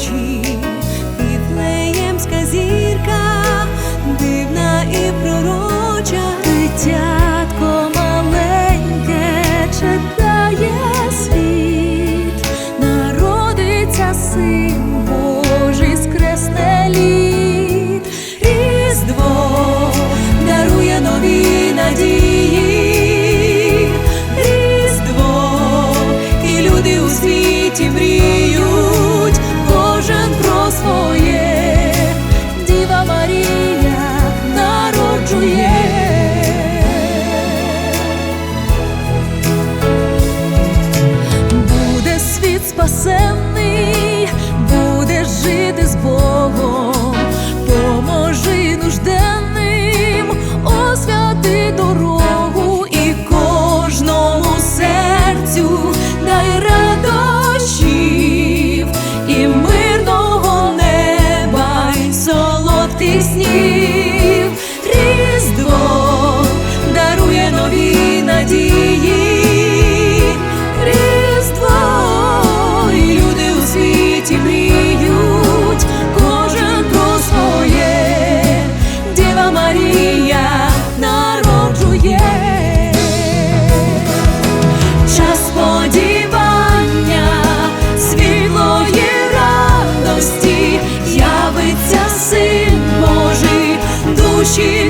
вночі, Віфлеємська зірка, дивна і пророча, дитятко маленьке чекає світ, народиться син Божий скресне Різдво дарує нові надії, Різдво і люди у світі. coração. Sushi